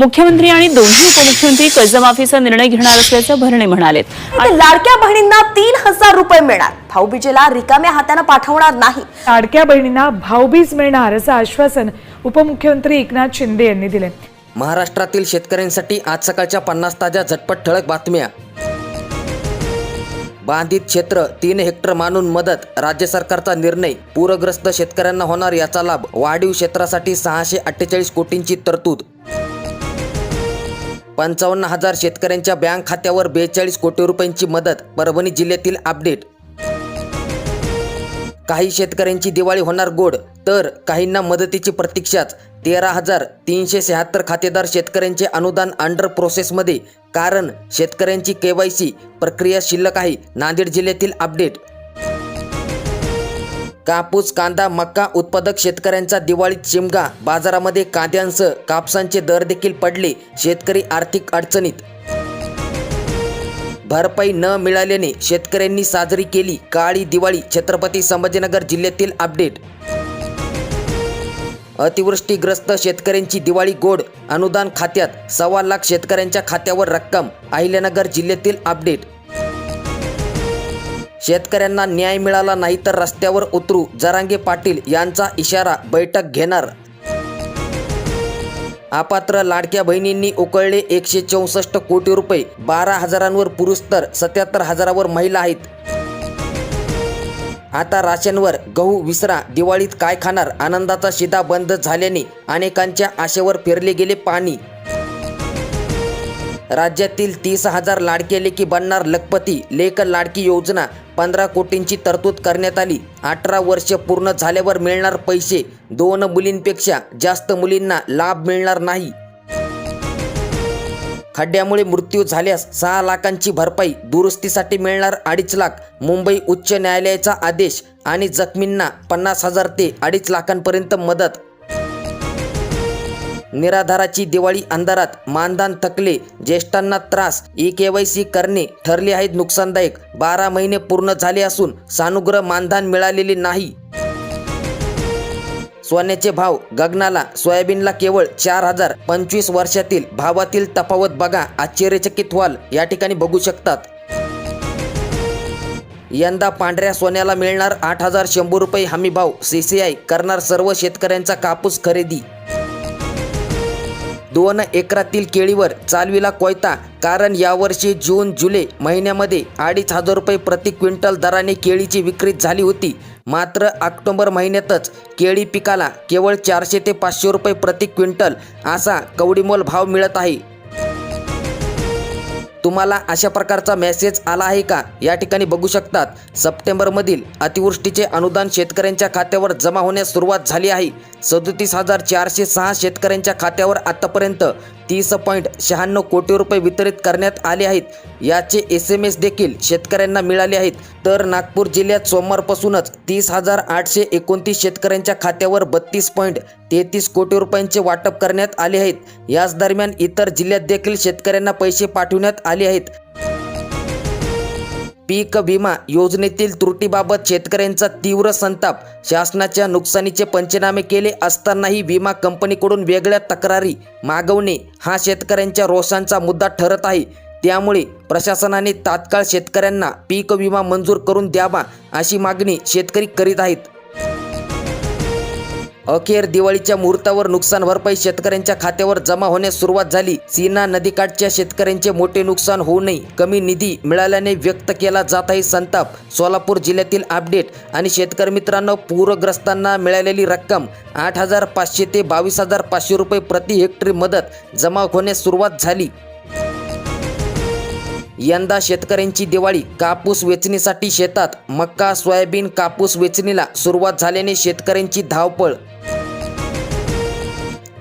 मुख्यमंत्री आणि दोन्ही उपमुख्यमंत्री कर्जमाफीचा निर्णय घेणार असल्याचं भरणे म्हणाले लाडक्या बहिणींना तीन हजार रुपये मिळणार. भाऊबीजेला रिकाम्या हाताने पाठवणार नाही. लाडक्या बहिणींना भाऊबीज मिळणार असं आश्वासन उपमुख्यमंत्री एकनाथ शिंदे यांनी दिले. महाराष्ट्रातील शेतकऱ्यांसाठी आज सकाळच्या पन्नास ताज्या झटपट ठळक बातम्या. बाधित क्षेत्र तीन हेक्टर मानून मदत राज्य सरकारचा निर्णय. पूरग्रस्त शेतकऱ्यांना होणार याचा लाभ. वाढीव क्षेत्रासाठी सहाशे अठ्ठेचाळीस कोटींची तरतूद. पंचावन्न हजार शेतकऱ्यांच्या बँक खात्यावर बेचाळीस कोटी रुपयांची मदत परभणी जिल्ह्यातील अपडेट. काही शेतकऱ्यांची दिवाळी होणार गोड तर काहींना मदतीची प्रतीक्षाच. तेरा हजार तीनशे शहात्तर खातेदार शेतकऱ्यांचे अनुदान अंडर प्रोसेसमध्ये कारण शेतकऱ्यांची केवायसी प्रक्रिया शिल्लक आहे नांदेड जिल्ह्यातील अपडेट. कापूस कांदा मका उत्पादक शेतकऱ्यांचा दिवाळीत चिमगा. बाजारामध्ये कांद्यांसह कापसांचे दर देखील पडले. शेतकरी आर्थिक अडचणीत. भरपाई न मिळाल्याने शेतकऱ्यांनी साजरी केली काळी दिवाळी छत्रपती संभाजीनगर जिल्ह्यातील अपडेट. अतिवृष्टीग्रस्त शेतकऱ्यांची दिवाळी गोड. अनुदान खात्यात सव्वा लाख शेतकऱ्यांच्या खात्यावर रक्कम. अहिल्यानगर जिल्ह्यातील अपडेट. शेतकऱ्यांना न्याय मिळाला नाही तर रस्त्यावर उतरू जरांगे पाटील यांचा इशारा बैठक घेणार. अपात्र लाडक्या बहिणींनी उकळले एकशे चौसष्ट कोटी रुपये बारा हजारांवर पुरुष तर सत्याहत्तर हजारावर महिला आहेत. आता राशनवर गहू विसरा दिवाळीत काय खाणार? आनंदाचा शिदा बंद झाल्याने अनेकांच्या आशेवर फिरले गेले पाणी. राज्यातील तीस हजार लाडके लेकी बनणार लखपती लेख लाडकी योजना पंधरा कोटींची तरतूद करण्यात आली. अठरा वर्ष पूर्ण झाल्यावर मिळणार पैसे दोन मुलींपेक्षा जास्त मुलींना लाभ मिळणार नाही. खड्ड्यामुळे मृत्यू झाल्यास सहा लाखांची भरपाई दुरुस्तीसाठी मिळणार अडीच लाख. मुंबई उच्च न्यायालयाचा आदेश आणि जखमींना पन्नास हजार ते अडीच लाखांपर्यंत मदत निराधाराची दिवाळी अंधारात मानधन थकले ज्येष्ठांना त्रास ई केवायसी करणे ठरले आहेत नुकसानदायक. बारा महिने पूर्ण झाले असून सानुग्रह मानधन मिळालेले नाही. सोन्याचे भाव गगनाला सोयाबीनला केवळ चार हजार पंचवीस वर्षातील भावातील तफावत बघा आश्चर्यचकित व्हाल या ठिकाणी बघू शकतात. यंदा पांढऱ्या सोन्याला मिळणार आठ हजार शंभर रुपये हमी भाव सी सी आय करणार सर्व शेतकऱ्यांचा कापूस खरेदी दोन एकरातील केळीवर चालविला कोयता कारण यावर्षी जून जुलै महिन्यामध्ये अडीच हजार रुपये प्रति क्विंटल दराने केळीची विक्री झाली होती. मात्र ऑक्टोबर महिन्यातच केळी पिकाला केवळ चारशे ते पाचशे रुपये प्रति क्विंटल असा कवडीमोल भाव मिळत आहे. तुम्हाला अशा प्रकारचा मेसेज आला आहे का? या ठिकाणी बघू शकतात. सप्टेंबरमधील अतिवृष्टीचे अनुदान शेतकऱ्यांच्या खात्यावर जमा होण्यास सुरुवात झाली आहे. सदोतीस हजार चारशे सहा शेतकऱ्यांच्या खात्यावर आतापर्यंत तीस पॉईंट शहाण्णव कोटी रुपये वितरित करण्यात आले आहेत. याचे एस एम एस देखील शेतकऱ्यांना मिळाले आहेत. तर नागपूर जिल्ह्यात सोमवारपासूनच तीस हजार आठशे एकोणतीस शेतकऱ्यांच्या खात्यावर बत्तीस पॉईंट तेहतीस कोटी रुपयांचे वाटप करण्यात आले आहेत. याच दरम्यान इतर जिल्ह्यात देखील शेतकऱ्यांना पैसे पाठवण्यात आले आहेत. पीक विमा योजनेतील त्रुटीबाबत शेतकऱ्यांचा तीव्र संताप. शासनाच्या नुकसानीचे पंचनामे केले असतानाही विमा कंपनीकडून वेगळ्या तक्रारी मागवणे हा शेतकऱ्यांच्या रोषांचा मुद्दा ठरत आहे. त्यामुळे प्रशासनाने तात्काळ शेतकऱ्यांना पीक विमा मंजूर करून द्यावा अशी मागणी शेतकरी करीत आहेत. अखेर दिवाळीच्या मुहूर्तावर नुकसान भरपाई शेतकऱ्यांच्या खात्यावर जमा होण्यास सुरुवात झाली. सीना नदीकाठच्या शेतकऱ्यांचे मोठे नुकसान होऊ नये कमी निधी मिळाल्याने व्यक्त केला जात आहे संताप. सोलापूर जिल्ह्यातील अपडेट आणि शेतकरी मित्रांनो पूरग्रस्तांना मिळालेली रक्कम आठ हजार पाचशे ते बावीस हजार पाचशे रुपये प्रति हेक्टरी मदत जमा होण्यास सुरुवात झाली. यंदा शेतकऱ्यांची दिवाळी कापूस वेचणीसाठी शेतात मक्का सोयाबीन कापूस वेचणीला सुरुवात झाल्याने शेतकऱ्यांची धावपळ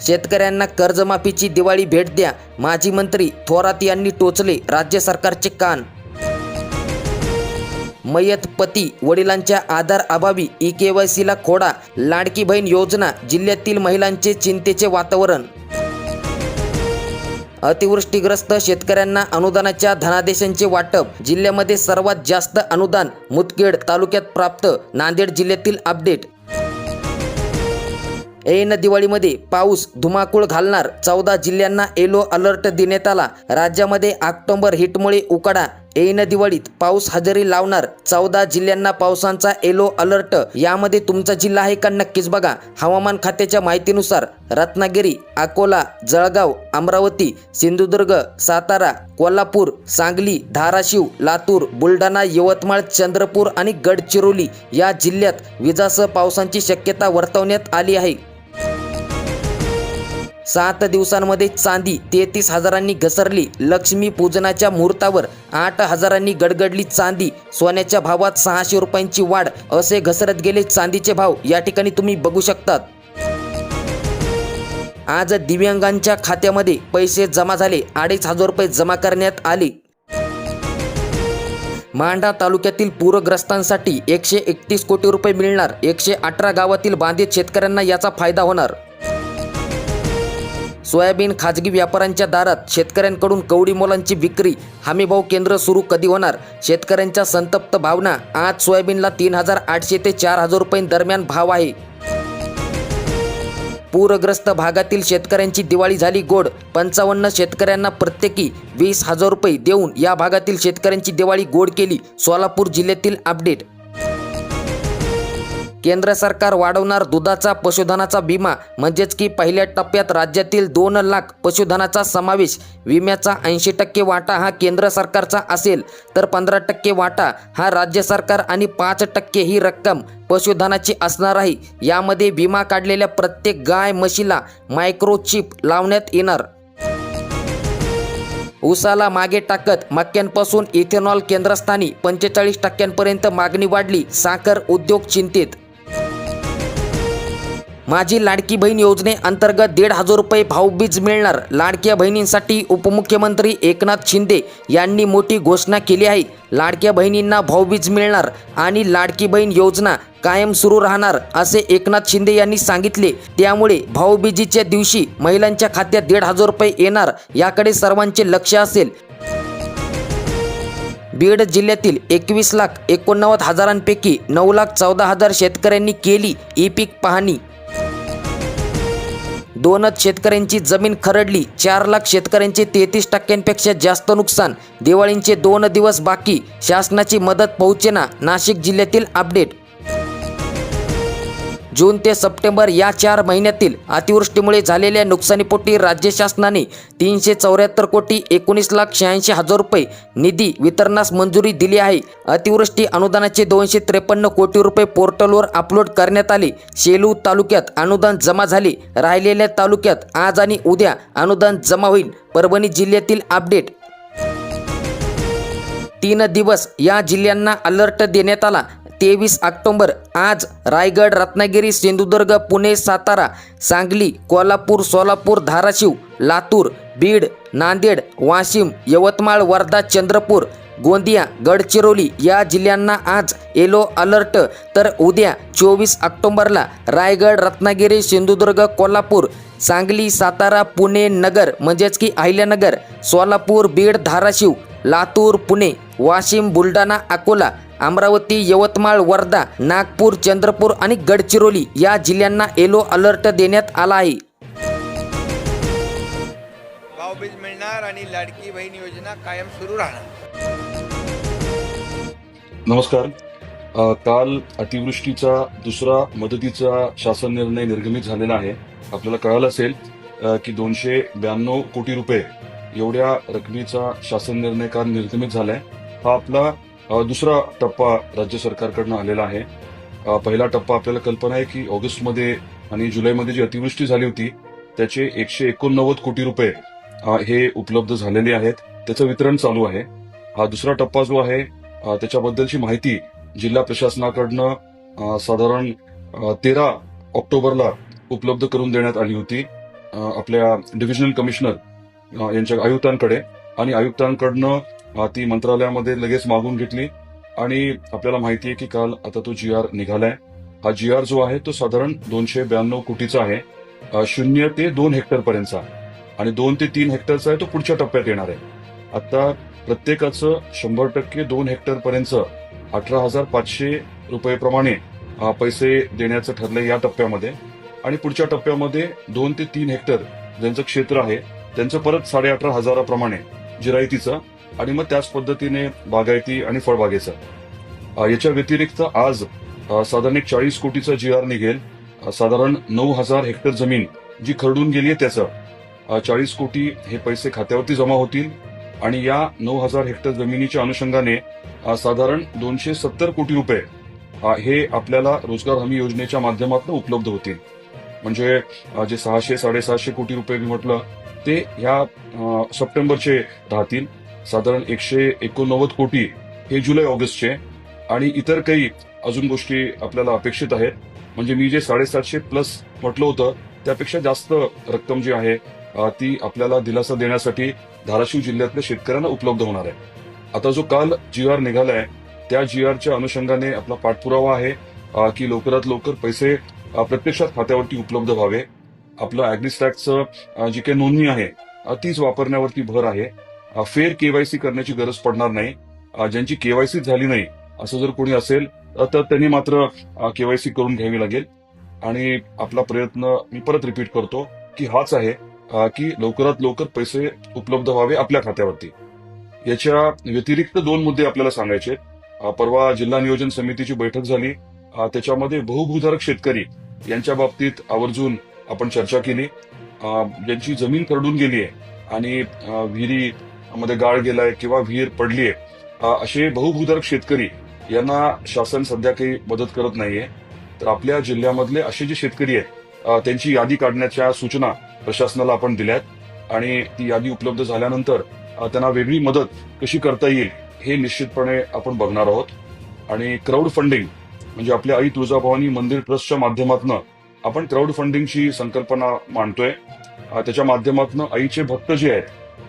शेतकऱ्यांना कर्जमाफीची दिवाळी भेट द्या माजी मंत्री थोरात यांनी टोचले राज्य सरकारचे कान. मयत पती वडिलांच्या आधार अभावी ई के वाय सीला खोडा लाडकी बहीण योजना जिल्ह्यातील महिलांचे चिंतेचे वातावरण. अतिवृष्टीग्रस्त शेतकऱ्यांना अनुदानाच्या धनादेशांचे वाटप जिल्ह्यामध्ये सर्वात जास्त अनुदान मुदखेड तालुक्यात प्राप्त नांदेड जिल्ह्यातील अपडेट ऐन दिवाळीमध्ये पाऊस धुमाकूळ घालणार चौदा जिल्ह्यांना येलो अलर्ट देण्यात आला. राज्यामध्ये ऑक्टोबर हिटमुळे उकाडा. ऐन दिवाळीत पाऊस हजेरी लावणार चौदा जिल्ह्यांना पावसांचा येलो अलर्ट. यामध्ये तुमचा जिल्हा आहे का नक्कीच बघा. हवामान खात्याच्या माहितीनुसार रत्नागिरी अकोला जळगाव अमरावती सिंधुदुर्ग सातारा कोल्हापूर सांगली धाराशिव लातूर बुलढाणा यवतमाळ चंद्रपूर आणि गडचिरोली या जिल्ह्यात विजासह पावसांची शक्यता वर्तवण्यात आली आहे. सात दिवसांमध्ये चांदी तेहतीस हजारांनी घसरली. लक्ष्मी पूजनाच्या मुहूर्तावर आठ हजारांनी गडगडली चांदी. सोन्याच्या भावात सहाशे रुपयांची वाढ असे घसरत गेले चांदीचे भाव. या ठिकाणी तुम्ही बघू शकतात. आज दिव्यांगांच्या खात्यामध्ये पैसे जमा झाले. अडीच हजार रुपये जमा करण्यात आले. मांडा तालुक्यातील पूरग्रस्तांसाठी एकशे एकतीस कोटी रुपये मिळणार. एकशे अठरा गावातील बांधित शेतकऱ्यांना याचा फायदा होणार. सोयाबीन खाजगी व्यापाऱ्यांच्या दारात शेतकऱ्यांकडून कवडी मोलांची विक्री हमीभाव केंद्र सुरू कधी होणार? शेतकऱ्यांच्या संतप्त भावना आज सोयाबीनला तीन हजार आठशे ते चार हजार रुपये दरम्यान भाव आहे. पूरग्रस्त भागातील शेतकऱ्यांची दिवाळी झाली गोड पंचावन्न शेतकऱ्यांना प्रत्येकी वीस हजार रुपये देऊन या भागातील शेतकऱ्यांची दिवाळी गोड केली सोलापूर जिल्ह्यातील अपडेट केंद्र सरकार वाढवणार दुधाचा पशुधनाचा विमा म्हणजेच की पहिल्या टप्प्यात राज्यातील दोन लाख पशुधनाचा समावेश विम्याचा ऐंशी टक्के वाटा हा केंद्र सरकारचा असेल तर पंधरा टक्के वाटा हा राज्य सरकार आणि पाच टक्के ही रक्कम पशुधनाची असणार आहे. यामध्ये विमा काढलेल्या प्रत्येक गाय म्हशीला मायक्रोचिप लावण्यात येणार. ऊसाला मागे टाकत मक्क्यांपासून इथेनॉल केंद्रस्थानी पंचेचाळीस टक्क्यांपर्यंत मागणी वाढली साखर उद्योग चिंतेत माझी लाडकी बहीण योजनेअंतर्गत दीड हजार रुपये भाऊबीज मिळणार. लाडक्या बहिणींसाठी उपमुख्यमंत्री एकनाथ शिंदे यांनी मोठी घोषणा केली आहे. लाडक्या बहिणींना भाऊबीज मिळणार आणि लाडकी बहीण योजना कायम सुरू राहणार असे एकनाथ शिंदे यांनी सांगितले. त्यामुळे भाऊबीजीच्या दिवशी महिलांच्या खात्यात दीड हजार रुपये येणार याकडे सर्वांचे लक्ष असेल. बीड जिल्ह्यातील एकवीस लाख एकोणनव्वद हजारांपैकी नऊ लाख चौदा हजार शेतकऱ्यांनी केली ई पीक पाहणी. दोनच शेतकऱ्यांची जमीन खरडली चार लाख शेतकऱ्यांचे तेहतीस टक्क्यांपेक्षा जास्त नुकसान दिवाळींचे दोन दिवस बाकी शासनाची मदत पोहोचेना नाशिक जिल्ह्यातील अपडेट जून ते सप्टेंबर या चार महिन्यातील अतिवृष्टीमुळे झालेल्या नुकसानीपोटी राज्य शासनाने तीनशे चौऱ्याहत्तर कोटी एकोणीस लाख शहाऐंशी हजार रुपये निधी वितरणास मंजुरी दिली आहे. अतिवृष्टी अनुदानाचे दोनशे त्रेपन्न कोटी रुपये पोर्टलवर अपलोड करण्यात आले. शेलू तालुक्यात अनुदान जमा झाले. राहिलेल्या तालुक्यात आज आणि उद्या अनुदान जमा होईल. परभणी जिल्ह्यातील अपडेट. तीन दिवस या जिल्ह्यांना अलर्ट देण्यात आला. तेवीस ऑक्टोंबर आज रायगड रत्नागिरी सिंधुदुर्ग पुणे सातारा सांगली कोल्हापूर सोलापूर धाराशिव लातूर बीड नांदेड वाशिम यवतमाळ वर्धा चंद्रपूर गोंदिया गडचिरोली या जिल्ह्यांना आज येलो अलर्ट. तर उद्या चोवीस ऑक्टोंबरला रायगड रत्नागिरी सिंधुदुर्ग कोल्हापूर सांगली सातारा पुणे नगर म्हणजेच की अहिल्यानगर सोलापूर बीड धाराशिव लातूर पुणे वाशिम बुलढाणा अकोला अमरावती यवतमाळ वर्धा नागपूर चंद्रपूर आणि गडचिरोली या जिल्ह्यांना येलो अलर्ट देण्यात आला आहे. भावबीज मिळणार आणि लाडकी बहीण योजना कायम सुरू राहणार. नमस्कार. अ, काल अतिवृष्टीचा दुसरा मदतीचा शासन निर्णय निर्गमित झालेला आहे. आपल्याला कळालं असेल की दोनशे ब्याण्णव कोटी रुपये एवढ्या रकमेचा शासन निर्णय काल निर्गमित झालाय. हा आपला दुसरा टप्पा राज्य सरकारकडनं आलेला आहे. पहिला टप्पा आपल्याला कल्पना आहे की ऑगस्टमध्ये आणि जुलैमध्ये जी अतिवृष्टी झाली होती त्याचे एकशे एकोणनव्वद कोटी रुपये हे उपलब्ध झालेले आहेत. त्याचं वितरण चालू आहे. हा दुसरा टप्पा जो आहे त्याच्याबद्दलची माहिती जिल्हा प्रशासनाकडनं साधारण तेरा ऑक्टोबरला उपलब्ध करून देण्यात आली होती. आपल्या डिव्हिजनल कमिशनर यांच्या आयुक्तांकडे आणि आयुक्तांकडनं ती मंत्रालयामध्ये लगेच मागून घेतली. आणि आपल्याला माहिती आहे की काल आता तो जी आर निघालाय. हा जी आर जो आहे तो साधारण दोनशे ब्याण्णव कोटीचा आहे. शून्य ते दोन हेक्टर पर्यंतचा. आणि दोन ते तीन हेक्टरचा आहे तो पुढच्या टप्प्यात येणार आहे. आता प्रत्येकाचं शंभर टक्के दोन हेक्टर पर्यंत अठरा हजार पाचशे रुपये प्रमाणे पैसे देण्याचं ठरलंय या टप्प्यामध्ये. आणि पुढच्या टप्प्यामध्ये दोन ते तीन हेक्टर ज्यांचं क्षेत्र आहे त्यांचं परत साडे अठरा हजाराप्रमाणे जिरायतीचं. आणि मग त्याच पद्धतीने बागायती आणि फळबागेचं. याच्या व्यतिरिक्त आज साधारण एक चाळीस कोटीचा जी आर निघेल. साधारण नऊ हजार हेक्टर जमीन जी खरडून गेली आहे त्याचं. चाळीस कोटी हे पैसे खात्यावरती जमा होतील. आणि या नऊ हजार हेक्टर जमिनीच्या अनुषंगाने साधारण दोनशे सत्तर कोटी रुपये हे आपल्याला रोजगार हमी योजनेच्या माध्यमातून उपलब्ध होतील. म्हणजे जे सहाशे साडेसहाशे कोटी रुपये मी म्हटलं ते ह्या सप्टेंबरचे राहतील. साधारण एकशे एकोणनव्वद कोटी हे जुलै ऑगस्टचे आणि इतर काही अजून गोष्टी आपल्याला अपेक्षित आहेत. म्हणजे मी जे साडेसातशे प्लस म्हटलं होतं त्यापेक्षा जास्त रक्कम जी आहे ती आपल्याला दिलासा देण्यासाठी धाराशिव जिल्ह्यातल्या शेतकऱ्यांना उपलब्ध होणार आहे. आता जो काल जी आर निघालाय त्या जी आरच्या अनुषंगाने आपला पाठपुरावा आहे की लवकरात लवकर पैसे प्रत्यक्षात खात्यावरती उपलब्ध व्हावे. आपलं अॅग्रिस्टॅकचं जी काही नोंदणी आहे तीच वापरण्यावरती भर आहे. फेर केवायसी करण्याची गरज पडणार नाही. ज्यांची केवायसी झाली नाही असं जर कोणी असेल तर त्यांनी मात्र केवायसी करून घ्यावी लागेल. आणि आपला प्रयत्न मी परत रिपीट करतो की हाच आहे की लवकरात लवकर पैसे उपलब्ध व्हावे आपल्या खात्यावरती. याच्या व्यतिरिक्त दोन मुद्दे आपल्याला सांगायचे परवा जिल्हा नियोजन समितीची बैठक झाली. त्याच्यामध्ये बहुभूधारक शेतकरी यांच्या बाबतीत आवर्जून आपण चर्चा केली. ज्यांची जमीन खरडून गेली आहे आणि विहिरी मध्ये गाळ गेलाय किंवा विहीर पडलीय असे बहुभूधारक शेतकरी यांना शासन सध्या काही मदत करत नाहीये. तर आपल्या जिल्ह्यामधले असे जे शेतकरी आहेत त्यांची यादी काढण्याच्या सूचना प्रशासनाला आपण दिल्यात आणि ती यादी उपलब्ध झाल्यानंतर त्यांना वेगळी मदत कशी करता येईल हे निश्चितपणे आपण बघणार आहोत. आणि क्राऊड फंडिंग म्हणजे आपल्या आई तुळजाभवानी मंदिर ट्रस्टच्या माध्यमातून आपण क्राऊड फंडिंगची संकल्पना मांडतोय. त्याच्या माध्यमातून आईचे भक्त जे आहेत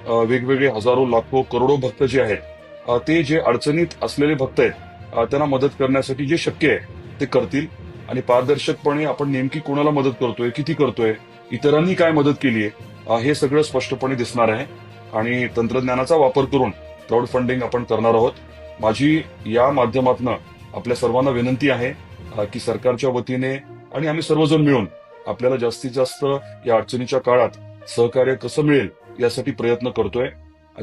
वेगवेगळे हजारो लाखो करोडो भक्त जे आहेत ते जे अडचणीत असलेले भक्त आहेत त्यांना मदत करण्यासाठी जे शक्य आहे ते करतील. आणि पारदर्शकपणे आपण नेमकी कोणाला मदत करतोय किती करतोय इतरांनी काय मदत केली आहे हे सगळं स्पष्टपणे दिसणार आहे. आणि तंत्रज्ञानाचा वापर करून क्राऊड फंडिंग आपण करणार आहोत. माझी या माध्यमातून आपल्या सर्वांना विनंती आहे की सरकारच्या वतीने आणि आम्ही सर्वजण मिळून आपल्याला जास्तीत जास्त या अडचणीच्या काळात सहकार्य कसं मिळेल यासाठी प्रयत्न करतोय.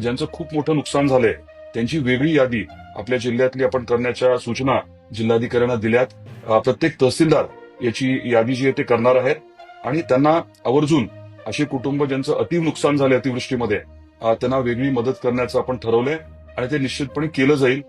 ज्यांचं खूप मोठं नुकसान झालंय त्यांची वेगळी यादी आपल्या जिल्ह्यातली आपण करण्याच्या सूचना जिल्हाधिकाऱ्यांना दिल्यात. प्रत्येक तहसीलदार याची यादी जी आहे ते करणार आहेत. आणि त्यांना आवर्जून असे कुटुंब ज्यांचं अति नुकसान झाले अतिवृष्टीमध्ये त्यांना वेगळी मदत करण्याचं आपण ठरवलंय. आणि ते निश्चितपणे केलं जाईल.